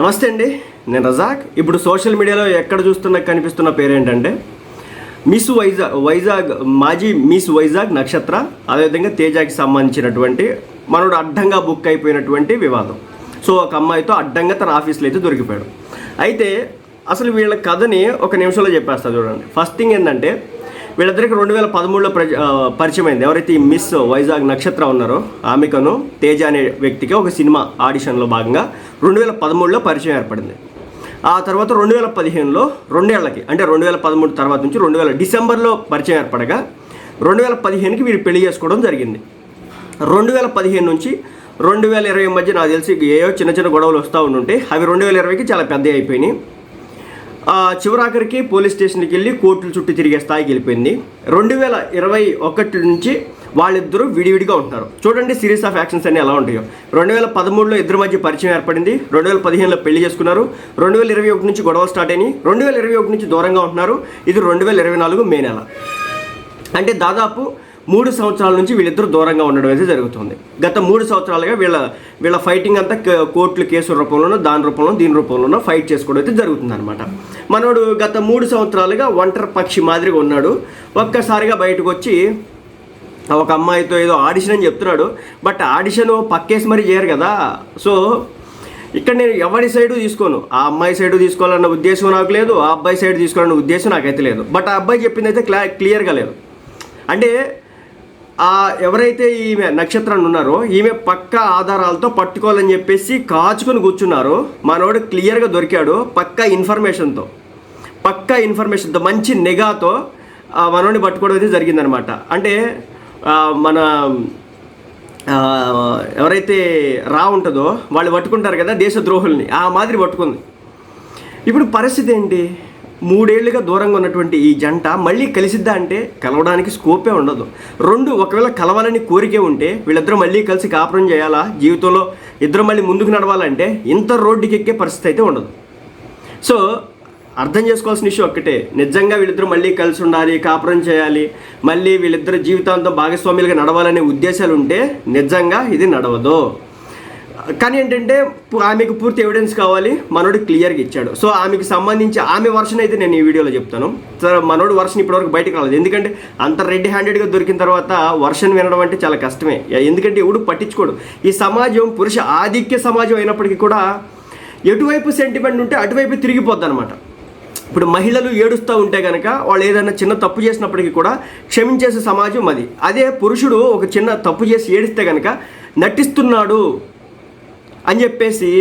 నమస్తే అండి నేను రజాక్. ఇప్పుడు సోషల్ మీడియాలో ఎక్కడ చూస్తున్న కనిపిస్తున్న పేరేంటంటే మిస్ వైజాగ్ వైజాగ్ మాజీ మిస్ వైజాగ్ నక్షత్ర అదేవిధంగా తేజాకి సంబంధించినటువంటి మనోడు అడ్డంగా బుక్ అయిపోయినటువంటి వివాదం. సో ఒక అమ్మాయితో అడ్డంగా తన ఆఫీస్లో అయితే దొరికిపోయాడు. అయితే అసలు వీళ్ళ కథని ఒక నిమిషంలో చెప్పేస్తా చూడండి. ఫస్ట్ థింగ్ ఏంటంటే వీళ్ళిద్దరికి రెండు వేల పదమూడులో ప్రజ పరిచయమైంది. ఎవరైతే ఈ మిస్ వైజాగ్ నక్షత్ర ఉన్నారో ఆమెకను తేజ అనే వ్యక్తికి ఒక సినిమా ఆడిషన్లో భాగంగా రెండు వేల పదమూడులో పరిచయం ఏర్పడింది. ఆ తర్వాత రెండు వేల పదిహేనులో రెండేళ్ళకి అంటే రెండు వేల పదమూడు తర్వాత నుంచి రెండు వేల డిసెంబర్లో పరిచయం ఏర్పడగా రెండు వేల పదిహేనుకి వీరు పెళ్ళి చేసుకోవడం జరిగింది. రెండు వేల పదిహేను నుంచి రెండు వేల ఇరవై మధ్య నాకు తెలిసి ఏవో చిన్న చిన్న గొడవలు వస్తూ ఉంటుంటే అవి రెండు వేల ఇరవైకి చాలా పెద్ద అయిపోయినాయి. చివరాఖరికి పోలీస్ స్టేషన్కి వెళ్ళి కోర్టుల చుట్టూ తిరిగే స్థాయికి వెళ్ళిపోయింది. రెండు వేల ఇరవై ఒకటి నుంచి వాళ్ళిద్దరూ విడివిడిగా ఉంటున్నారు. చూడండి సిరీస్ ఆఫ్ యాక్షన్స్ అన్ని ఎలా ఉంటాయో. రెండు వేల పదమూడులో ఇద్దరి మధ్య పరిచయం ఏర్పడింది. రెండు వేల పదిహేనులో పెళ్ళి చేసుకున్నారు. రెండు వేల ఇరవై ఒకటి నుంచి గొడవలు స్టార్ట్ అయినాయి. రెండు వేల ఇరవై ఒకటి నుంచి దూరంగా ఉంటున్నారు. ఇది రెండు వేల ఇరవై నాలుగు మే నెల. అంటే దాదాపు మూడు సంవత్సరాల నుంచి వీళ్ళిద్దరూ దూరంగా ఉండడం అయితే జరుగుతుంది. గత మూడు సంవత్సరాలుగా వీళ్ళ వీళ్ళ ఫైటింగ్ అంతా కోర్టులు కేసుల రూపంలోనో దాని రూపంలో దీని రూపంలోనో ఫైట్ చేసుకోవడం అయితే జరుగుతుంది అనమాట మనోడు గత మూడు సంవత్సరాలుగా ఒంటరి పక్షి మాదిరిగా ఉన్నాడు. ఒక్కసారిగా బయటకు వచ్చి ఒక అమ్మాయితో ఏదో ఆడిషన్ అని చెప్తున్నాడు. బట్ ఆడిషన్ పక్కేసి మరీ చేయరు కదా. సో ఇక్కడ నేను ఎవరి సైడు తీసుకోను? ఆ అమ్మాయి సైడు తీసుకోవాలన్న ఉద్దేశం నాకు లేదు. ఆ అబ్బాయి సైడ్ తీసుకోవాలన్న ఉద్దేశం నాకైతే లేదు. బట్ ఆ అబ్బాయి చెప్పింది అయితే క్లా క్లియర్గా లేదు. అంటే ఆ ఎవరైతే ఈమె నక్షత్రాన్ని ఉన్నారో ఈమె పక్క ఆధారాలతో పట్టుకోవాలని చెప్పేసి కాచుకొని కూర్చున్నారో. మనోడు క్లియర్గా దొరికాడు పక్క ఇన్ఫర్మేషన్తో. పక్క ఇన్ఫర్మేషన్తో మంచి నిఘాతో మనోడిని పట్టుకోవడం అయితే జరిగిందనమాట. అంటే మన ఎవరైతే రా ఉంటుందో వాళ్ళు పట్టుకుంటారు కదా దేశద్రోహుల్ని ఆ మాదిరి పట్టుకుంది. ఇప్పుడు పరిస్థితి ఏంటి? మూడేళ్ళుగా దూరంగా ఉన్నటువంటి ఈ జంట మళ్ళీ కలిసిద్దా అంటే కలవడానికి స్కోపే ఉండదు. రెండు ఒకవేళ కలవాలని కోరికే ఉంటే వీళ్ళిద్దరూ మళ్ళీ కలిసి కాపురం చేయాలా? జీవితంలో ఇద్దరు మళ్ళీ ముందుకు నడవాలంటే ఇంత రోడ్డుకి ఎక్కే పరిస్థితి అయితే ఉండదు. సో అర్థం చేసుకోవాల్సిన విషయం ఒక్కటే. నిజంగా వీళ్ళిద్దరూ మళ్ళీ కలిసి ఉండాలి కాపురం చేయాలి మళ్ళీ వీళ్ళిద్దరు జీవితాంతం భాగస్వాములుగా నడవాలనే ఉద్దేశాలు ఉంటే నిజంగా ఇది నడవదు. కానీ ఏంటంటే ఆమెకు పూర్తి ఎవిడెన్స్ కావాలి. మనోడు క్లియర్గా ఇచ్చాడు. సో ఆమెకు సంబంధించి ఆమె వర్షన్ అయితే నేను ఈ వీడియోలో చెప్తాను. సరే మనోడు వర్షన్ ఇప్పటివరకు బయటకు రాలేదు. ఎందుకంటే అంత రెడ్ హ్యాండెడ్గా దొరికిన తర్వాత వర్షన్ వినడం అంటే చాలా కష్టమే. ఎందుకంటే ఎవడు పట్టించుకోడు. ఈ సమాజం పురుష ఆధిక్య సమాజం అయినప్పటికీ కూడా ఎటువైపు సెంటిమెంట్ ఉంటే అటువైపు తిరిగిపోద్ది అనమాట ఇప్పుడు మహిళలు ఏడుస్తూ ఉంటే కనుక వాళ్ళు ఏదైనా చిన్న తప్పు చేసినప్పటికీ కూడా క్షమించేసే సమాజం అది. అదే పురుషుడు ఒక చిన్న తప్పు చేసి ఏడిస్తే కనుక నటిస్తున్నాడు. అని చెప్పేసి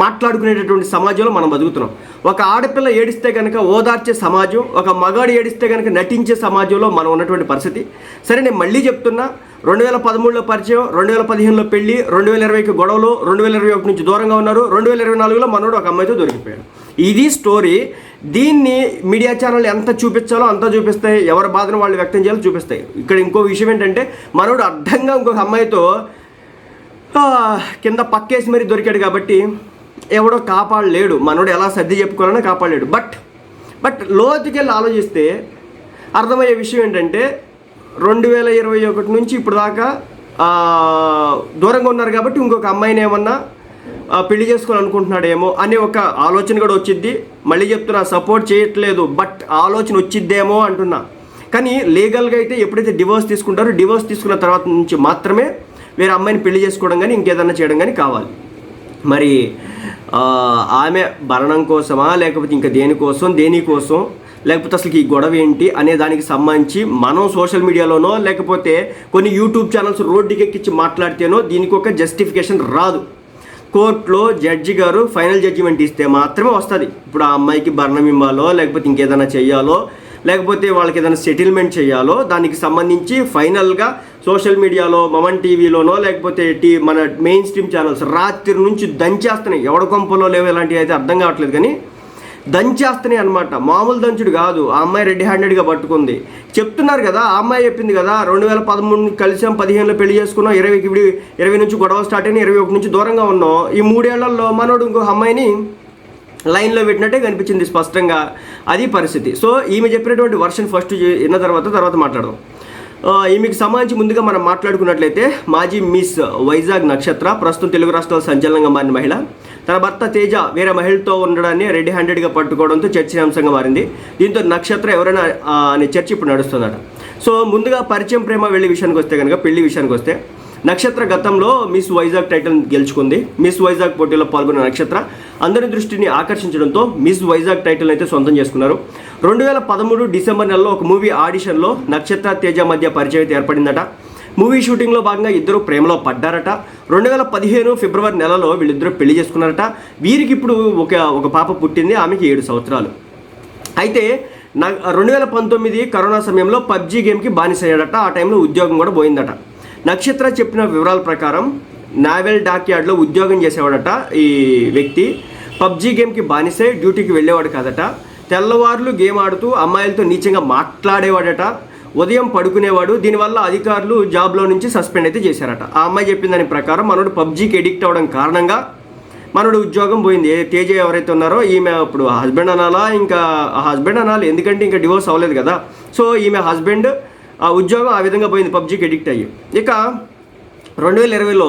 మాట్లాడుకునేటటువంటి సమాజంలో మనం బతుకుతున్నాం. ఒక ఆడపిల్ల ఏడిస్తే కనుక ఓదార్చే సమాజం ఒక మగాడు ఏడిస్తే కనుక నటించే సమాజంలో మనం ఉన్నటువంటి పరిస్థితి. సరే నేను మళ్ళీ చెప్తున్నా రెండు వేల పదమూడులో పరిచయం రెండు వేల పదిహేనులో పెళ్ళి రెండు వేల ఇరవైకి గొడవలు రెండు వేల ఇరవై ఒకటి నుంచి దూరంగా ఉన్నారు రెండు వేల ఇరవై నాలుగులో మనోడు ఒక అమ్మాయితో దొరికిపోయాడు. ఇది స్టోరీ. దీన్ని మీడియా ఛానల్ ఎంత చూపించాలో అంత చూపిస్తాయి. ఎవరి బాధను వాళ్ళు వ్యక్తం చేయాలో చూపిస్తాయి. ఇక్కడ ఇంకో విషయం ఏంటంటే మనోడు అడ్డంగా ఇంకొక అమ్మాయితో కింద పక్కేసి మరీ దొరికాడు కాబట్టి ఎవడో కాపాడలేడు. మనోడు ఎలా సర్ది చెప్పుకోవాలన్నా కాపాడలేడు. బట్ బట్ లోతుకెళ్ళి ఆలోచిస్తే అర్థమయ్యే విషయం ఏంటంటే రెండు వేల ఇరవై ఒకటి నుంచి ఇప్పుడు దాకా దూరంగా ఉన్నారు కాబట్టి ఇంకొక అమ్మాయిని ఏమన్నా పెళ్ళి చేసుకోవాలనుకుంటున్నాడేమో అనే ఒక ఆలోచన కూడా వచ్చిద్ది. మళ్ళీ చెప్తున్నా సపోర్ట్ చేయట్లేదు బట్ ఆలోచన వచ్చిద్దేమో అంటున్నా. కానీ లీగల్గా అయితే ఎప్పుడైతే డివోర్స్ తీసుకుంటారో డివోర్స్ తీసుకున్న తర్వాత నుంచి మాత్రమే వేరే అమ్మాయిని పెళ్ళి చేసుకోవడం కానీ ఇంకేదన్నా చేయడం కానీ కావాలి. మరి ఆమె భరణం కోసమా లేకపోతే ఇంకా దేనికోసం దేనికోసం లేకపోతే అసలు ఈ గొడవ ఏంటి అనే దానికి సంబంధించి మనం సోషల్ మీడియాలోనో లేకపోతే కొన్ని యూట్యూబ్ ఛానల్స్ రోడ్డుకి ఎక్కించి మాట్లాడితేనో దీనికి ఒక జస్టిఫికేషన్ రాదు. కోర్టులో జడ్జి గారు ఫైనల్ జడ్జిమెంట్ ఇస్తే మాత్రమే వస్తుంది. ఇప్పుడు ఆ అమ్మాయికి భరణం ఇవ్వాలో లేకపోతే ఇంకేదైనా చేయాలో లేకపోతే వాళ్ళకి ఏదైనా సెటిల్మెంట్ చేయాలో దానికి సంబంధించి ఫైనల్గా సోషల్ మీడియాలో మమన్ టీవీలోనో లేకపోతే టీ మన మెయిన్ స్ట్రీమ్ ఛానల్స్ రాత్రి నుంచి దంచేస్తున్నాయి. ఎవడ కొంపలో లేవు ఇలాంటివి అయితే అర్థం కావట్లేదు కానీ దంచేస్తున్నాయి అనమాట మామూలు దంచుడు కాదు. ఆ అమ్మాయి రెడ్ హ్యాండెడ్గా పట్టుకుంది. చెప్తున్నారు కదా ఆ అమ్మాయి చెప్పింది కదా రెండు వేల పదమూడు కలిసాం పదిహేనులో పెళ్ళి చేసుకున్నాం ఇరవైకి ఇరవై నుంచి గొడవ స్టార్ట్ అయిన ఇరవై ఒకటి నుంచి దూరంగా ఉన్నాం. ఈ మూడేళ్ళలో మనోడు ఇంకో అమ్మాయిని లైన్లో పెట్టినట్టే కనిపించింది స్పష్టంగా. అది పరిస్థితి. సో ఈమె చెప్పినటువంటి వర్షన్ ఫస్ట్ విన్న తర్వాత తర్వాత మాట్లాడదాం. ఈమెకి ఈమెకు సంబంధించి ముందుగా మనం మాట్లాడుకున్నట్లయితే మాజీ మిస్ వైజాగ్ నక్షత్ర ప్రస్తుతం తెలుగు రాష్ట్రాల సంచలనంగా మారిన మహిళ. తన భర్త తేజ వేరే మహిళతో ఉండడాన్ని రెడీ హ్యాండెడ్గా పట్టుకోవడంతో చర్చనీయాంశంగా మారింది. దీంతో నక్షత్ర ఎవరైనా అనే చర్చ ఇప్పుడు నడుస్తుందట. సో ముందుగా పరిచయం ప్రేమ వెళ్ళి విషయానికి వస్తే కనుక పెళ్ళి విషయానికి వస్తే నక్షత్ర గతంలో మిస్ వైజాగ్ టైటిల్ గెలుచుకుంది. మిస్ వైజాగ్ పోటీలో పాల్గొన్న నక్షత్ర అందరి దృష్టిని ఆకర్షించడంతో మిస్ వైజాగ్ టైటిల్ అయితే సొంతం చేసుకున్నారు. రెండు వేల పదమూడు డిసెంబర్ నెలలో ఒక మూవీ ఆడిషన్లో నక్షత్ర తేజ మధ్య పరిచయం అయితే ఏర్పడిందట. మూవీ షూటింగ్లో భాగంగా ఇద్దరు ప్రేమలో పడ్డారట. రెండు వేల పదిహేను ఫిబ్రవరి నెలలో వీళ్ళిద్దరూ పెళ్ళి చేసుకున్నారట. వీరికి ఇప్పుడు ఒక ఒక పాప పుట్టింది ఆమెకి ఏడు సంవత్సరాలు. అయితే నా రెండు వేల పంతొమ్మిది కరోనా సమయంలో పబ్జీ గేమ్కి బానిసయ్యాడట. ఆ టైంలో ఉద్యోగం కూడా పోయిందట. నక్షత్ర చెప్పిన వివరాల ప్రకారం నావెల్ డాక్యార్డ్లో ఉద్యోగం చేసేవాడట ఈ వ్యక్తి. పబ్జీ గేమ్కి బానిసై డ్యూటీకి వెళ్ళేవాడు కాదట. తెల్లవారులు గేమ్ ఆడుతూ అమ్మాయిలతో నీచంగా మాట్లాడేవాడట. ఉదయం పడుకునేవాడు. దీనివల్ల అధికారులు జాబ్లో నుంచి సస్పెండ్ అయితే చేశారట. ఆ అమ్మాయి చెప్పిన దాని ప్రకారం మనోడు పబ్జీకి ఎడిక్ట్ అవ్వడం కారణంగా మనోడు ఉద్యోగం పోయింది. తేజ ఎవరైతే ఉన్నారో ఈమె ఇప్పుడు హస్బెండ్ అనాలా? ఇంకా హస్బెండ్ అనాలి. ఎందుకంటే ఇంకా డివోర్స్ అవ్వలేదు కదా. సో ఈమె హస్బెండ్ ఆ ఉద్యోగం ఆ విధంగా పోయింది పబ్జీకి ఎడిక్ట్ అయ్యి. ఇక రెండు వేల ఇరవైలో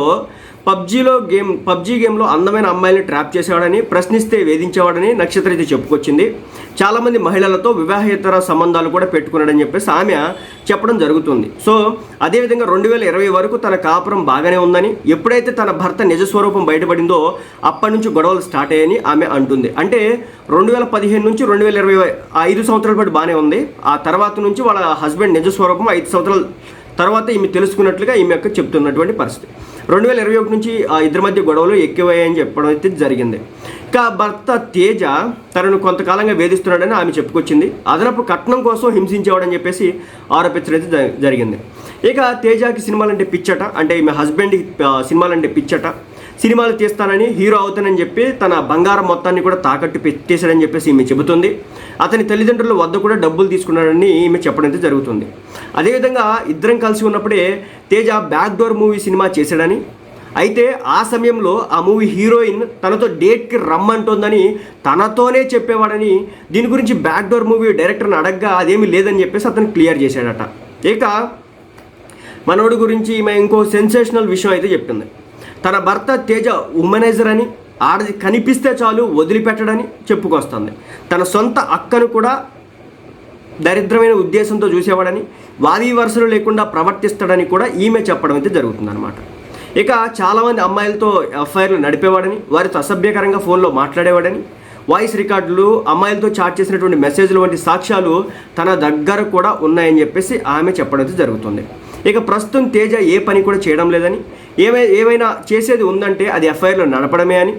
పబ్జీలో గేమ్ పబ్జీ గేమ్లో అందమైన అమ్మాయిని ట్రాప్ చేసేవాడని ప్రశ్నిస్తే వేధించేవాడని నక్షత్ర అయితే చెప్పుకొచ్చింది. చాలామంది మహిళలతో వివాహేతర సంబంధాలు కూడా పెట్టుకున్నాడని చెప్పేసి ఆమె చెప్పడం జరుగుతుంది. సో అదేవిధంగా రెండు వేల ఇరవై వరకు తన కాపురం బాగానే ఉందని ఎప్పుడైతే తన భర్త నిజస్వరూపం బయటపడిందో అప్పటి నుంచి గొడవలు స్టార్ట్ అయ్యాయని ఆమె అంటుంది. అంటే రెండు వేల పదిహేను నుంచి రెండు వేల ఇరవై ఐదు సంవత్సరాల పాటు బాగానే ఉంది. ఆ తర్వాత నుంచి వాళ్ళ హస్బెండ్ నిజస్వరూపం ఐదు సంవత్సరాల తర్వాత ఈమె తెలుసుకున్నట్లుగా ఈమె యొక్క చెప్తున్నటువంటి పరిస్థితి. రెండు వేల ఇరవై ఒకటి నుంచి ఆ ఇద్దరి మధ్య గొడవలు ఎక్కువయ్యాయని చెప్పడం అయితే జరిగింది. ఇక భర్త తేజ తనను కొంతకాలంగా వేధిస్తున్నాడని ఆమె చెప్పుకొచ్చింది. అదనపు కట్నం కోసం హింసించేవాడని చెప్పేసి ఆరోపించడం అయితే జ- జరిగింది. ఇక తేజకి సినిమాలంటే పిచ్చట అంటే ఈమె హస్బెండ్ సినిమాలంటే పిచ్చట. సినిమాలు తీస్తానని హీరో అవుతానని చెప్పి తన బంగారం మొత్తాన్ని కూడా తాకట్టు పెట్టేశాడని చెప్పేసి ఈమె చెబుతుంది. అతని తల్లిదండ్రుల వద్ద కూడా డబ్బులు తీసుకున్నాడని ఈమె చెప్పడం అయితే జరుగుతుంది. అదేవిధంగా ఇద్దరం కలిసి ఉన్నప్పుడే Teja back door movie cinema చేశాడని. అయితే ఆ సమయంలో ఆ మూవీ హీరోయిన్ తనతో డేట్కి రమ్మంటోందని తనతోనే చెప్పేవాడని దీని గురించి బ్యాక్ డోర్ మూవీ డైరెక్టర్ని అడగ్గా అదేమీ లేదని చెప్పేసి అతను క్లియర్ చేశాడట. ఇక మనోడి గురించి ఈమె ఇంకో సెన్సేషనల్ విషయం అయితే చెప్తుంది. తన భర్త తేజ ఉమనైజర్ అని ఆడది కనిపిస్తే చాలు వదిలిపెట్టడని చెప్పుకొస్తుంది. తన సొంత అక్కను కూడా దరిద్రమైన ఉద్దేశంతో చూసేవాడని వాది వరుసలు లేకుండా ప్రవర్తిస్తాడని కూడా ఈమె చెప్పడం అయితే జరుగుతుందన్నమాట. ఇక చాలామంది అమ్మాయిలతో ఎఫ్ఐఆర్లు నడిపేవాడని వారితో అసభ్యకరంగా ఫోన్లో మాట్లాడేవాడని వాయిస్ రికార్డులు అమ్మాయిలతో చాట్ చేసినటువంటి మెసేజ్లు వంటి సాక్ష్యాలు తన దగ్గర కూడా ఉన్నాయని చెప్పేసి ఆమె చెప్పడం అయితే జరుగుతుంది. ఇక ప్రస్తుతం తేజ ఏ పని కూడా చేయడం లేదని ఏమై ఏమైనా చేసేది ఉందంటే అది ఎఫ్ఐఆర్లో నడపడమే అని.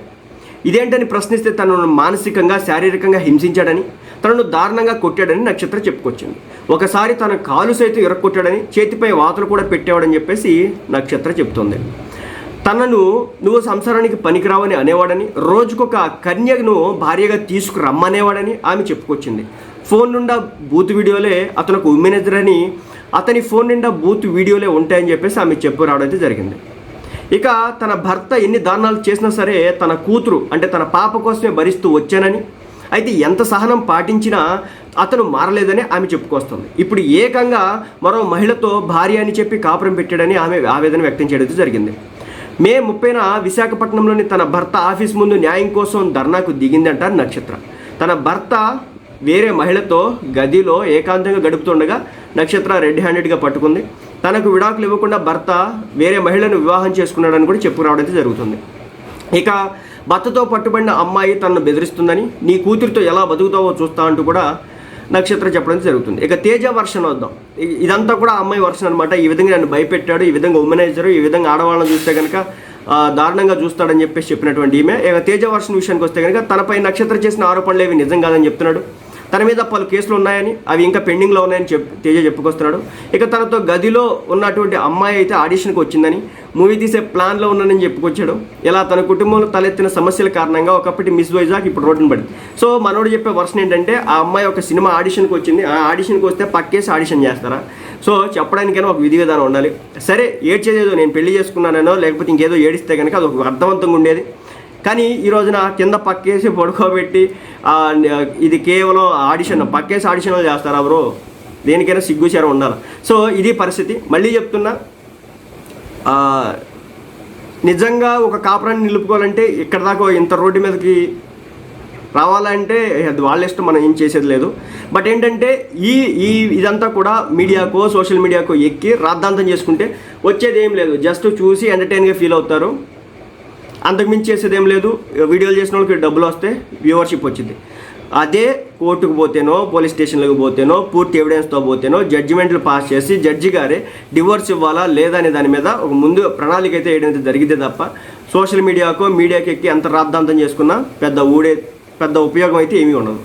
ఇదేంటని ప్రశ్నిస్తే తనను మానసికంగా శారీరకంగా హింసించాడని తనను దారుణంగా కొట్టాడని నక్షత్ర చెప్పుకొచ్చింది. ఒకసారి తన కాలు సైతం ఇరక్కొట్టాడని చేతిపై వాతలు కూడా పెట్టేవాడని చెప్పేసి నక్షత్ర చెప్తుంది తనను నువ్వు సంసారానికి పనికిరావని అనేవాడని రోజుకొక కన్యను భార్యగా తీసుకురమ్మనేవాడని ఆమె చెప్పుకొచ్చింది. ఫోన్ నుండా బూత్ వీడియోలే అతనికి ఉమెనెజర్ అని అతని ఫోన్ నిండా బూత్ వీడియోలే ఉంటాయని చెప్పేసి ఆమె చెప్పు రావడం అయితే జరిగింది. ఇక తన భర్త ఎన్ని దారుణాలు చేసినా సరే తన కూతురు అంటే తన పాప కోసమే భరిస్తూ వచ్చానని అయితే ఎంత సహనం పాటించినా అతను మారలేదని ఆమె చెప్పుకొస్తుంది. ఇప్పుడు ఏకంగా మరో మహిళతో భార్య అని చెప్పి కాపురం పెట్టాడని ఆమె ఆవేదన వ్యక్తం చేయడం జరిగింది. మే ముప్పైన విశాఖపట్నంలోని తన భర్త ఆఫీస్ ముందు న్యాయం కోసం ధర్నాకు దిగిందంట నక్షత్ర. తన భర్త వేరే మహిళతో గదిలో ఏకాంతంగా గడుపుతుండగా నక్షత్ర రెడ్ హ్యాండెడ్గా పట్టుకుంది. తనకు విడాకులు ఇవ్వకుండా భర్త వేరే మహిళను వివాహం చేసుకున్నాడని కూడా చెప్పుకురావడం అయితే జరుగుతుంది. ఇక భర్తతో పట్టుబడిన అమ్మాయి తనను బెదిరిస్తుందని నీ కూతురితో ఎలా బతుకుతావో చూస్తా అంటూ కూడా నక్షత్రం చెప్పడం జరుగుతుంది. ఇక తేజ వర్షన్ వద్దాం. ఇదంతా కూడా అమ్మాయి వర్షన్ అనమాట ఈ విధంగా నన్ను భయపెట్టాడు ఈ విధంగా ఉమెనైజరు ఈ విధంగా ఆడవాళ్ళని చూస్తే కనుక దారుణంగా చూస్తాడని చెప్పేసి చెప్పినటువంటి ఈమె. ఇక తేజ వర్షన్ విషయానికి వస్తే కనుక తనపై నక్షత్రం చేసిన ఆరోపణలు ఏవి నిజం కాదని చెప్తున్నాడు. తన మీద పలు కేసులు ఉన్నాయని అవి ఇంకా పెండింగ్లో ఉన్నాయని చెప్ తేజ చెప్పుకొస్తున్నాడు. ఇక తనతో గదిలో ఉన్నటువంటి అమ్మాయి అయితే ఆడిషన్కి వచ్చిందని మూవీ తీసే ప్లాన్లో ఉన్నానని చెప్పుకొచ్చాడు. ఇలా తన కుటుంబంలో తలెత్తిన సమస్యల కారణంగా ఒకప్పటి మిస్ వైజాగ్ ఇప్పుడు రోడ్డున పడింది. సో మనోడు చెప్పే వర్షన్ ఏంటంటే ఆ అమ్మాయి ఒక సినిమా ఆడిషన్కి వచ్చింది. ఆ ఆడిషన్కి వస్తే పక్కేసి ఆడిషన్ చేస్తారా? సో చెప్పడానికైనా ఒక విధి విధానం ఉండాలి. సరే ఏడ్చేదేదో నేను పెళ్ళి చేసుకున్నానో లేకపోతే ఇంకేదో ఏడిస్తే కనుక అది ఒక అర్థవంతంగా ఉండేది. కానీ ఈ రోజున కింద పక్కేసి పడుకోబెట్టి ఇది కేవలం ఆడిషన్ పక్కేసి ఆడిషన్లు చేస్తారా బ్రో? దేనికైనా సిగ్గుచారం ఉండాలి? సో ఇది పరిస్థితి. మళ్ళీ చెప్తున్నా నిజంగా ఒక కాపురాన్ని నిలుపుకోవాలంటే ఇక్కడ దాకా ఇంత రోడ్డు మీదకి రావాలంటే అది వాళ్ళ ఇష్టం మనం ఏం చేసేది లేదు. బట్ ఏంటంటే ఈ ఈ ఇదంతా కూడా మీడియాకో సోషల్ మీడియాకో ఎక్కి రాద్ధాంతం చేసుకుంటే వచ్చేది ఏం లేదు. జస్ట్ చూసి ఎంటర్టైన్గా ఫీల్ అవుతారు. అంతకుమించి చేసేదేం లేదు. వీడియోలు చేసిన వాళ్ళకి డబ్బులు వస్తే వ్యూవర్షిప్ వచ్చింది. అదే కోర్టుకు పోతేనో పోలీస్ స్టేషన్లకు పోతేనో పూర్తి ఎవిడెన్స్తో పోతేనో జడ్జిమెంట్లు పాస్ చేసి జడ్జి గారే డివోర్స్ ఇవ్వాలా లేదా అనే దాని మీద ఒక ముందు ప్రణాళిక అయితే వేయడం అయితే జరిగితే తప్ప సోషల్ మీడియాకో మీడియాకి ఎక్కి ఎంత రాద్ధాంతం చేసుకున్నా పెద్ద ఊడే పెద్ద ఉపయోగం అయితే ఏమీ ఉండదు.